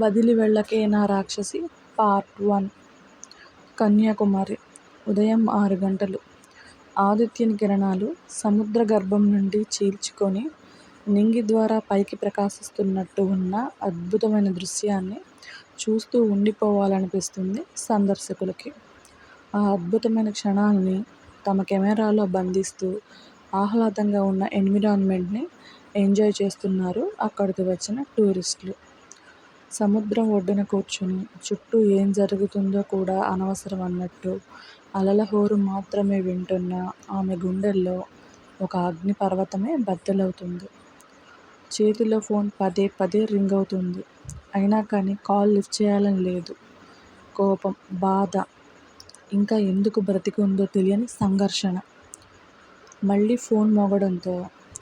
వదిలి వెళ్ళకే నా రాక్షసి? Part one. కన్యాకుమారి. ఉదయం ఆరు గంటలు. ఆదిత్యని కిరణాలు సముద్ర గర్భం నుండి చీల్చుకొని నింగి ద్వారా పైకి ప్రకాశిస్తున్నట్టు ఉన్న అద్భుతమైన దృశ్యాన్ని చూస్తూ ఉండిపోవాలనిపిస్తుంది సందర్శకులకి. ఆ అద్భుతమైన క్షణాలని తమ కెమెరాలో బంధిస్తూ ఆహ్లాదంగా ఉన్న ఎన్విరాన్మెంట్ని ఎంజాయ్ చేస్తున్నారు అక్కడికి వచ్చిన టూరిస్టులు. సముద్రం ఒడ్డున కూర్చుని చుట్టూ ఏం జరుగుతుందో కూడా అనవసరం అన్నట్టు. అలల హోరు మాత్రమే వింటున్న ఆమె గుండెల్లో ఒక అగ్నిపర్వతమే బద్దలవుతుంది. చేతిలో ఫోన్ పదే పదే రింగ్ అవుతుంది. అయినా కానీ కాల్ లిఫ్ట్ చేయాలని లేదు. కోపం బాధ ఇంకా ఎందుకు బ్రతికి ఉందో తెలియని సంఘర్షణ. మళ్ళీ ఫోన్ మోగడంతో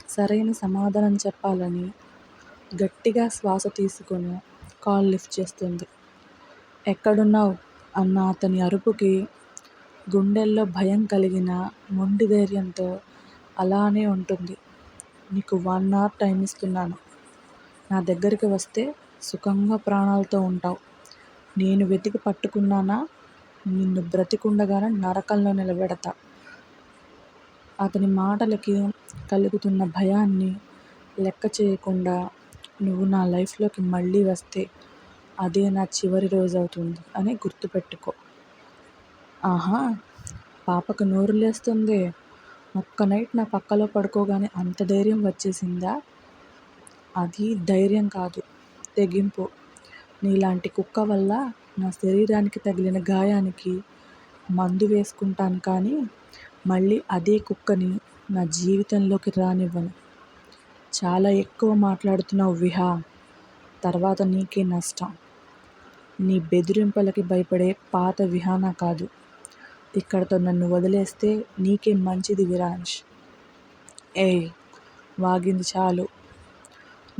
సరైన సమాధానం చెప్పాలని గట్టిగా శ్వాస తీసుకొని కాల్ లిఫ్ట్ చేస్తుంది. ఎక్కడున్నావు? అన్న అతని అరుపుకి గుండెల్లో భయం కలిగిన మొండి ధైర్యంతో అలానే ఉంటుంది. నీకు వన్ అవర్ టైం ఇస్తున్నాను. నా దగ్గరికి వస్తే సుఖంగా ప్రాణాలతో ఉంటావు. నేను వెతికి పట్టుకున్నానా? నిన్ను బ్రతికుండగానే నరకంలో నిలబెడతా. అతని మాటలకి కలుగుతున్న భయాన్ని లెక్క చేయకుండా నువ్వు నా లైఫ్లోకి మళ్ళీ వస్తే అదే నా చివరి రోజు అవుతుంది అని గుర్తుపెట్టుకో. ఆహా పాపకు నోరు లేస్తుంది. ఒక్క నైట్ నా పక్కలో పడుకోగానే అంత ధైర్యం వచ్చేసిందా? అది ధైర్యం కాదు తెగింపు. నీలాంటి కుక్క వల్ల నా శరీరానికి తగిలిన గాయానికి మందు వేసుకుంటాను కానీ మళ్ళీ అదే కుక్కని నా జీవితంలోకి రానివ్వను. చాలా ఎక్కువ మాట్లాడుతున్నావు విహా. తర్వాత నీకే నష్టం. నీ బెదిరింపులకి భయపడే పాత విహానా కాదు. ఇక్కడతో నన్ను వదిలేస్తే నీకే మంచిది విరాంజ్ ఏయ్ వాగింది చాలు.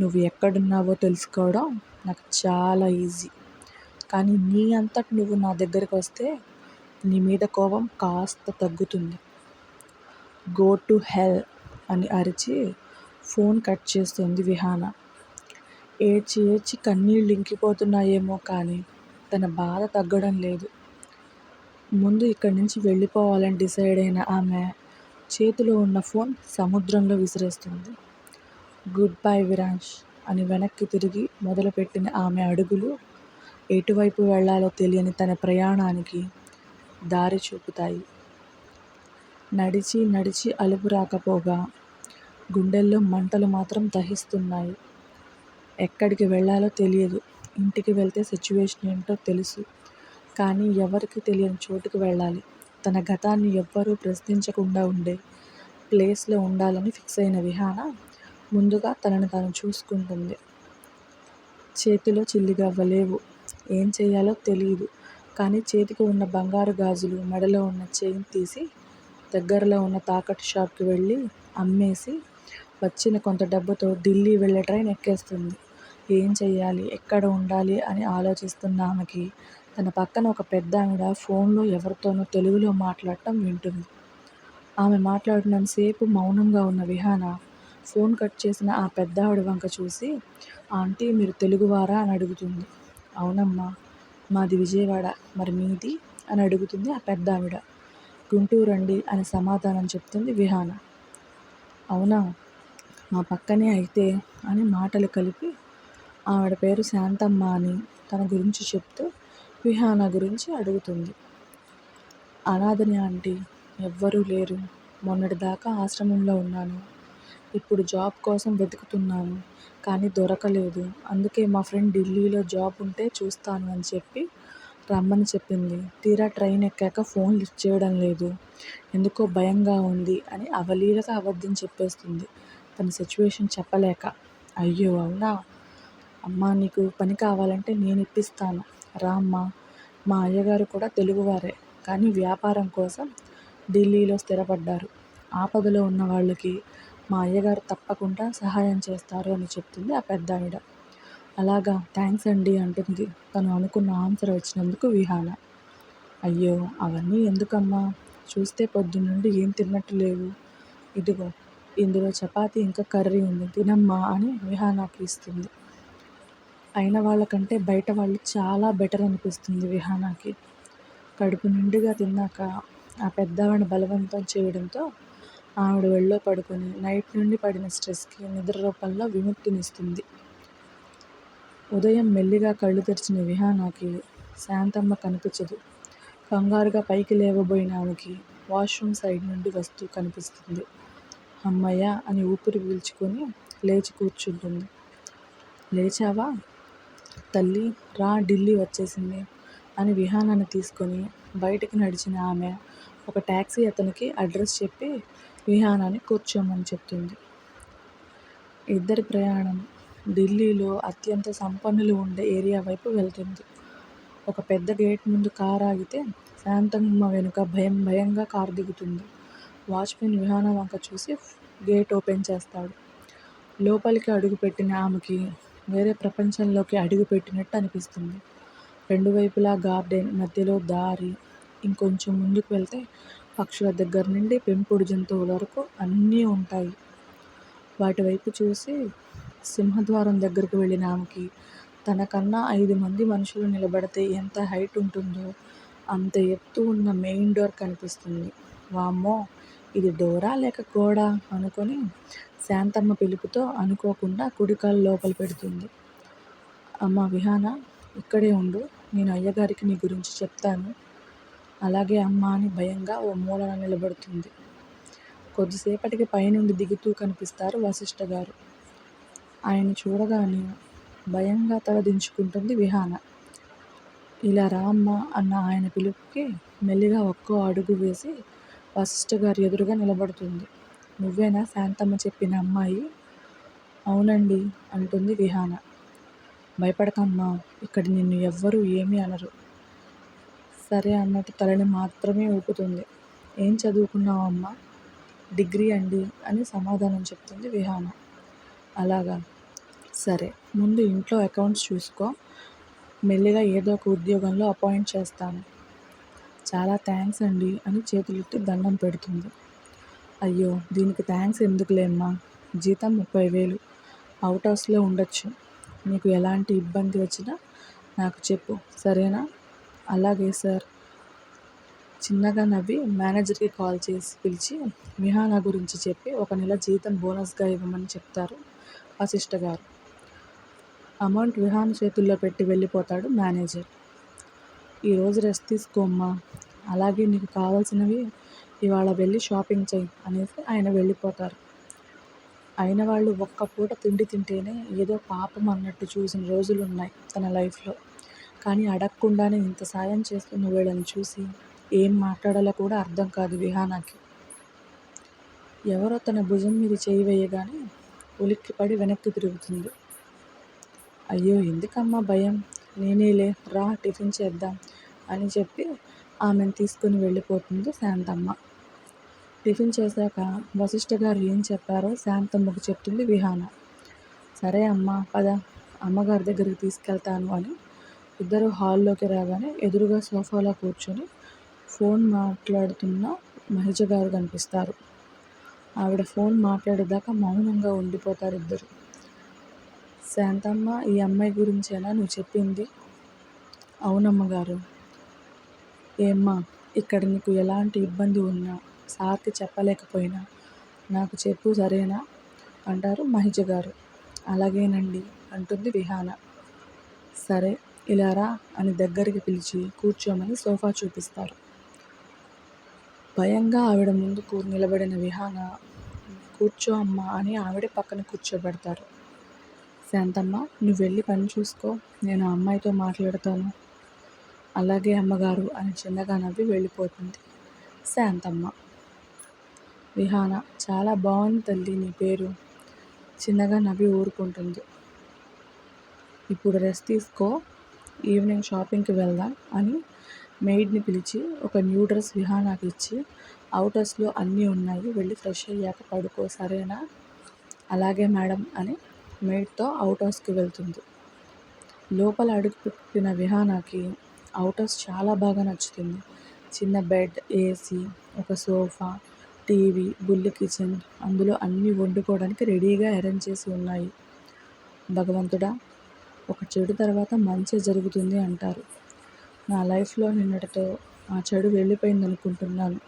నువ్వు ఎక్కడున్నావో తెలుసుకోవడం నాకు చాలా ఈజీ. కానీ నీ అంతటి నువ్వు నా దగ్గరికి వస్తే నీ మీద కోపం కాస్త తగ్గుతుంది. గో టు హెల్ అని అరిచి ఫోన్ కట్ చేస్తుంది విహాన. ఏడ్చి ఏడ్చి కన్నీళ్ళు ఇంకిపోతున్నాయేమో కానీ తన బాధ తగ్గడం లేదు. ముందు ఇక్కడి నుంచి వెళ్ళిపోవాలని డిసైడ్ అయిన ఆమె చేతిలో ఉన్న ఫోన్ సముద్రంలో విసిరేస్తుంది. గుడ్ బై విరాంష్ అని వెనక్కి తిరిగి మొదలుపెట్టిన ఆమె అడుగులు ఎటువైపు వెళ్ళాలో తెలియని తన ప్రయాణానికి దారి చూపుతాయి. నడిచి నడిచి అలుపు రాకపోగా గుండెల్లో మంటలు మాత్రం దహిస్తున్నాయి. ఎక్కడికి వెళ్ళాలో తెలియదు. ఇంటికి వెళ్తే సిచ్యువేషన్ ఏంటో తెలుసు. కానీ ఎవరికి తెలియని చోటుకు వెళ్ళాలి. తన గతాన్ని ఎవ్వరూ ప్రశ్నించకుండా ఉండే ప్లేస్లో ఉండాలని ఫిక్స్ అయిన విహాన ముందుగా తనను తాను చూసుకుంటుంది. చేతిలో చిల్లిగవ్వలేవు. ఏం చేయాలో తెలియదు కానీ చేతికి ఉన్న బంగారు గాజులు మెడలో ఉన్న చైన్ తీసి దగ్గరలో ఉన్న తాకట్టు షాప్కి వెళ్ళి అమ్మేసి వచ్చిన కొంత డబ్బుతో ఢిల్లీ వెళ్ళే ట్రైన్ ఎక్కేస్తుంది. ఏం చెయ్యాలి? ఎక్కడ ఉండాలి? అని ఆలోచిస్తున్న ఆమెకి తన పక్కన ఒక పెద్ద ఆవిడ ఫోన్లో ఎవరితోనో తెలుగులో మాట్లాడటం వింటుంది. ఆమె మాట్లాడినంతసేపు మౌనంగా ఉన్న విహాన ఫోన్ కట్ చేసిన ఆ పెద్ద ఆవిడ వంక చూసి ఆంటీ మీరు తెలుగువారా? అని అడుగుతుంది. అవునమ్మా మాది విజయవాడ. మరి మీది? అని అడుగుతుంది ఆ పెద్ద ఆవిడ. గుంటూరు అండి అని సమాధానం చెప్తుంది విహాన. అవునా? మా పక్కనే అయితే అని మాటలు కలిపి ఆవిడ పేరు శాంతమ్మ అని తన గురించి చెప్తూ విహాన గురించి అడుగుతుంది. అనాథని ఆంటీ ఎవ్వరూ లేరు. మొన్నటిదాకా ఆశ్రమంలో ఉన్నాను. ఇప్పుడు జాబ్ కోసం వెతుకుతున్నాను కానీ దొరకలేదు. అందుకే మా ఫ్రెండ్ ఢిల్లీలో జాబ్ ఉంటే చూస్తాను అని చెప్పి రమ్మని చెప్పింది. తీరా ట్రైన్ ఎక్కాక ఫోన్ లిఫ్ట్ చేయడం లేదు. ఎందుకో భయంగా ఉంది అని అవలీలగా అబద్ధం చెప్పేస్తుంది. తన సిచ్యువేషన్ చెప్పలేక అయ్యో అవునా? అమ్మా నీకు పని కావాలంటే నేను ఇప్పిస్తాను. రామ్మా మా అయ్యగారు కూడా తెలుగువారే. కానీ వ్యాపారం కోసం ఢిల్లీలో స్థిరపడ్డారు. ఆపదలో ఉన్న వాళ్ళకి మా అయ్యగారు తప్పకుండా సహాయం చేస్తారు అని చెప్తుంది ఆ పెద్ద ఆవిడ అలాగా థ్యాంక్స్ అండి అంటుంది. తను అనుకున్న ఆన్సర్ వచ్చినందుకు విహాన. అయ్యో అవన్నీ ఎందుకమ్మా? చూస్తే పొద్దున్నుండి ఏం తిన్నట్టు లేవు. ఇదిగో ఇందులో చపాతీ ఇంకా కర్రీ ఉంది. తినమ్మా అని విహానాకి ఇస్తుంది అయిన వాళ్ళకంటే బయట వాళ్ళు చాలా బెటర్ అనిపిస్తుంది విహానాకి కడుపు నిండుగా తిన్నాక ఆ పెద్దావిడ బలవంతం చేయడంతో ఆవిడ వెళ్ళో పడుకొని నైట్ నుండి పడిన స్ట్రెస్కి నిద్ర రూపంలో విముక్తినిస్తుంది. ఉదయం మెల్లిగా కళ్ళు తెరిచిన విహానాకి శాంతమ్మ కనిపించదు. కంగారుగా పైకి లేవబోయిన ఆమెకి వాష్రూమ్ సైడ్ నుండి వస్తూ కనిపిస్తుంది. అమ్మయ్య అని ఊపిరి పీల్చుకొని లేచి కూర్చుంటుంది. లేచావా? తల్లి రా ఢిల్లీ వచ్చేసింది అని విహానాన్ని తీసుకొని బయటికి నడిచిన ఆమె ఒక ట్యాక్సీ అతనికి అడ్రస్ చెప్పి విహానాన్ని కూర్చోమని చెప్తుంది. ఇద్దరి ప్రయాణం ఢిల్లీలో అత్యంత సంపన్నులు ఉండే ఏరియా వైపు వెళ్తుంది. ఒక పెద్ద గేట్ ముందు కారు ఆగితే శాంతమ్మ వెనుక భయం భయంగా కారు దిగుతుంది. వాచ్మెన్ విహాన వంక చూసి గేట్ ఓపెన్ చేస్తాడు. లోపలికి అడుగుపెట్టిన ఆమెకి వేరే ప్రపంచంలోకి అడుగుపెట్టినట్టు అనిపిస్తుంది. రెండు వైపులా గార్డెన్ మధ్యలో దారి. ఇంకొంచెం ముందుకు వెళ్తే పక్షుల దగ్గర నుండి పెంపుడు జంతువుల వరకు అన్నీ ఉంటాయి. వాటి వైపు చూసి సింహద్వారం దగ్గరకు వెళ్ళిన ఆమెకి తనకన్నా ఐదు మంది మనుషులు నిలబడితే ఎంత హైట్ ఉంటుందో అంత ఎత్తు ఉన్న మెయిన్ డోర్ కనిపిస్తుంది. వామ్మో! ఇది డోరా లేక గోడ అనుకొని శాంతమ్మ పిలుపుతో అనుకోకుండా కుడికాలు లోపల పెడుతుంది. అమ్మ విహాన ఇక్కడే ఉండు. నేను అయ్యగారికి నీ గురించి చెప్తాను. అలాగే అమ్మ అని భయంగా ఓ మూలన నిలబడుతుంది. కొద్దిసేపటికి పైనుండి దిగుతూ కనిపిస్తారు వశిష్ఠ గారు. ఆయన చూడగానే భయంగా తల దించుకుంటుంది విహాన. ఇలా రా అమ్మ అన్న ఆయన పిలుపుకి మెల్లిగా ఒక్కో అడుగు వేసి వశిష్ఠ గారి ఎదురుగా నిలబడుతుంది. నువ్వేనా శాంతమ్మ చెప్పిన అమ్మాయి? అవునండి అంటుంది విహాన. భయపడకమ్మా ఇక్కడ నిన్ను ఎవ్వరూ ఏమీ అనరు. సరే అన్నట్టు తలని మాత్రమే ఊపుతుంది. ఏం చదువుకున్నావమ్మా డిగ్రీ అండి అని సమాధానం చెప్తుంది విహాన. అలాగా? సరే ముందు ఇంట్లో అకౌంట్స్ చూసుకో. మెల్లిగా ఏదో ఒక ఉద్యోగంలో అపాయింట్ చేస్తాను. చాలా థ్యాంక్స్ అండి అని చేతులెత్తి దండం పెడుతుంది. అయ్యో దీనికి థ్యాంక్స్ ఎందుకులేమ్మా జీతం ముప్పై వేలు అవుట్ హౌస్లో ఉండొచ్చు. నీకు ఎలాంటి ఇబ్బంది వచ్చినా నాకు చెప్పు సరేనా? అలాగే సార్. చిన్నగా నవ్వి మేనేజర్కి కాల్ చేసి పిలిచి విహాన గురించి చెప్పి ఒక నెల జీతం బోనస్గా ఇవ్వమని చెప్తారు వశిష్ఠ గారు. అమౌంట్ విహాన్ చేతుల్లో పెట్టి వెళ్ళిపోతాడు మేనేజర్ ఈరోజు రెస్ట్ తీసుకోమ్మా అలాగే నీకు కావాల్సినవి ఇవాళ వెళ్ళి షాపింగ్ చేయి అనేసి ఆయన వెళ్ళిపోతారు. అయిన వాళ్ళు ఒక్క పూట తిండి తింటేనే ఏదో పాపం అన్నట్టు చూసిన రోజులు ఉన్నాయి తన లైఫ్లో కానీ అడగకుండానే ఇంత సాయం చేస్తున్న వీళ్ళని చూసి ఏం మాట్లాడాలో కూడా అర్థం కాదు విహానాకి. ఎవరో తన భుజం మీద చేయి వేయగానే ఉలిక్కిపడి వెనక్కి తిరుగుతుంది. అయ్యో ఎందుకమ్మా భయం? నేనేలే రా టిఫిన్ చేద్దాం అని చెప్పి ఆమెను తీసుకుని వెళ్ళిపోతుంది శాంతమ్మ. టిఫిన్ చేశాక వశిష్ఠ గారు ఏం చెప్పారో శాంతమ్మకు చెప్తుంది విహాన. సరే అమ్మ పద అమ్మగారి దగ్గరికి తీసుకెళ్తాను అని ఇద్దరు హాల్లోకి రాగానే ఎదురుగా సోఫాలో కూర్చొని ఫోన్ మాట్లాడుతున్న మహిజ గారు కనిపిస్తారు. ఆవిడ ఫోన్ మాట్లాడేదాకా మౌనంగా ఉండిపోతారు ఇద్దరు. శాంతమ్మ ఈ అమ్మాయి గురించేనా నువ్వు చెప్పింది? అవునమ్మగారు ఏమ్మా ఇక్కడ నీకు ఎలాంటి ఇబ్బంది ఉన్నా సార్కి చెప్పలేకపోయినా నాకు చెప్పు సరేనా? అంటారు మహిజ గారు. అలాగేనండి అంటుంది విహాన. సరే ఇలా రా అని దగ్గరికి పిలిచి కూర్చోమని సోఫా చూపిస్తారు. భయంగా ఆవిడ ముందుకు నిలబడిన విహాన కూర్చో అమ్మా అని ఆవిడ పక్కన కూర్చోబెడతారు. శాంతమ్మ నువ్వు వెళ్ళి పని చూసుకో. నేను ఆ అమ్మాయితో మాట్లాడతాను. అలాగే అమ్మగారు అని చిన్నగా నవ్వి వెళ్ళిపోతుంది శాంతమ్మ. విహాన చాలా బాగుంది తల్లి నీ పేరు చిన్నగా నవ్వి ఊరుకుంటుంది. ఇప్పుడు రెస్ట్ తీసుకో ఈవినింగ్ షాపింగ్కి వెళ్దాం అని మెయిడ్ని పిలిచి ఒక న్యూ డ్రెస్ విహానాకి ఇచ్చి అవుటర్స్లో అన్నీ ఉన్నాయి వెళ్ళి ఫ్రెష్ అయ్యాక పడుకో సరేనా? అలాగే మేడం అని మేట్తో అవుట్ హౌస్కి వెళ్తుంది. లోపల అడుగుపెట్టిన విహానాకి అవుట్ హౌస్ చాలా బాగా నచ్చుతుంది. చిన్న బెడ్ ఏసీ ఒక సోఫా టీవీ బుల్లి కిచెన్ అందులో అన్నీ వండుకోవడానికి రెడీగా అరేంజ్ చేసి ఉన్నాయి. భగవంతుడా ఒక చెడు తర్వాత మంచి జరుగుతుంది అంటారు. నా లైఫ్లో నిన్నటితో ఆ చెడు వెళ్ళిపోయింది అనుకుంటున్నాను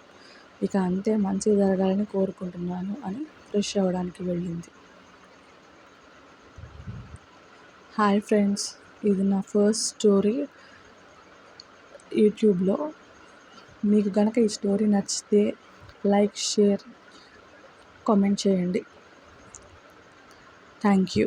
ఇక అంతే మంచి జరగాలని కోరుకుంటున్నాను అని ఫ్రెష్ అవ్వడానికి వెళ్ళింది. హాయ్ ఫ్రెండ్స్ ఇది నా ఫస్ట్ స్టోరీ యూట్యూబ్లో మీకు కనుక ఈ స్టోరీ నచ్చితే లైక్ షేర్ కామెంట్ చేయండి. Thank you